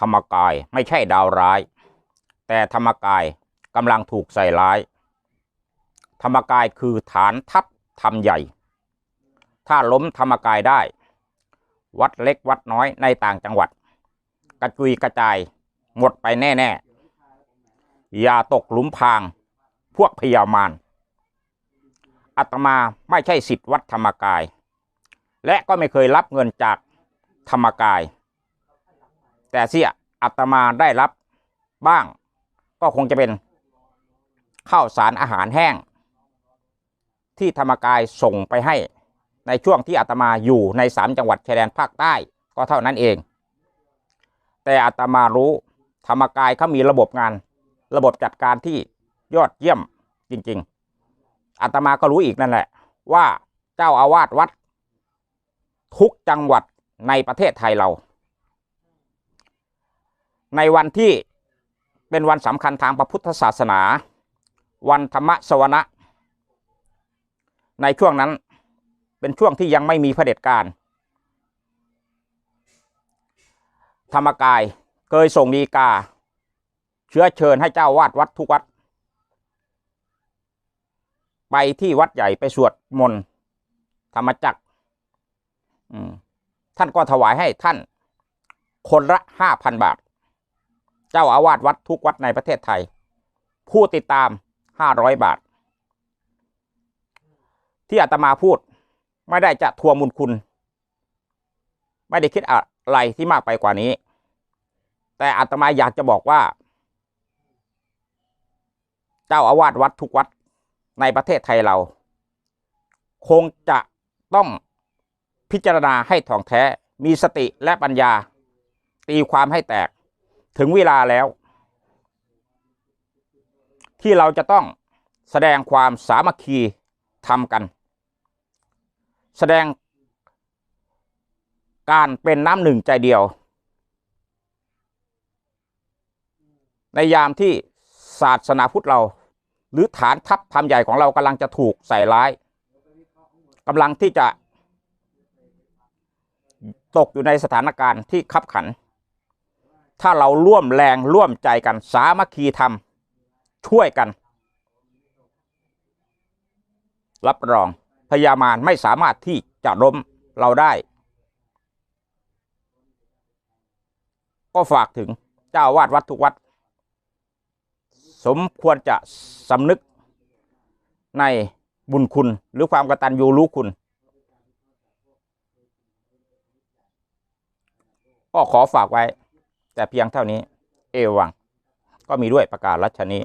ธรรมกายไม่ใช่ดาวร้าย แต่ธรรมกายกำลังถูกใส่ร้าย ธรรมกายคือฐานทัพธรรมใหญ่ ถ้าล้มธรรมกายได้ วัดเล็กวัดน้อยในต่างจังหวัด กระจุยกระจายหมดไปแน่ๆ อย่าตกหลุมพรางพวกพยามารอาตมาไม่ใช่สิทธิ์วัดธรรมกาย และก็ไม่เคยรับเงินจากธรรมกาย แต่เสียอาตมาได้รับบ้าง ก็คงจะเป็นข้าวสารอาหารแห้ง ที่ธรรมกายส่งไปให้ในช่วงที่อาตมาอยู่ในสามจังหวัดชายแดนภาคใต้ก็เท่านั้นเอง แต่อาตมารู้ธรรมกายเขามีระบบงาน ระบบจัดการที่ยอดเยี่ยมจริง ๆอาตมาก็รู้อีกนั่นแหละ ว่าเจ้าอาวาสวัด ทุกจังหวัดในประเทศไทยเรา ในวันที่เป็นวันสำคัญทางพระพุทธศาสนา วันธรรมสวนะ ในช่วงนั้นเป็นช่วงที่ยังไม่มีเผด็จการ ธรรมกายเคยส่งดีกา เชื้อเชิญให้เจ้าวาดวัดทุกวัด ไปที่วัดใหญ่ไปสวดมนต์ธรรมจักรท่านก็ถวายให้ท่านคนละห้าพันบาท เจ้าอาวาสวัดทุกวัดในประเทศไทย ผู้ติดตามห้าร้อยบาท ที่อาตมาพูดไม่ได้จะทวงบุญคุณ ไม่ได้คิดอะไรที่มากไปกว่านี้ แต่อาตมาอยากจะบอกว่า เจ้าอาวาสวัดทุกวัดในประเทศไทยเรา คงจะต้องพิจารณาให้ถ่องแท้มีสติและปัญญา ตีความให้แตก ถึงเวลาแล้ว ที่เราจะต้องแสดงความสามัคคีทำกัน แสดงการเป็นน้ำหนึ่งใจเดียว ในยามที่ศาสนาพุทธเรา หรือฐานทัพธรรมใหญ่ของเรากำลังจะถูกใส่ร้ายกำลังที่จะตกอยู่ในสถานการณ์ที่ขับขัน ถ้าเราร่วมแรงร่วมใจกันสามัคคีทำช่วยกัน รับรองพญามารไม่สามารถที่จะล้มเราได้ ก็ฝากถึงเจ้าอาวาดวัดทุกวัด สมควรจะสำนึกในบุญคุณหรือความกตัญญูรู้คุณ ก็ขอฝากไว้ แต่เพียงเท่านี้ เอวัง ก็มีด้วยประกาศรัชนี้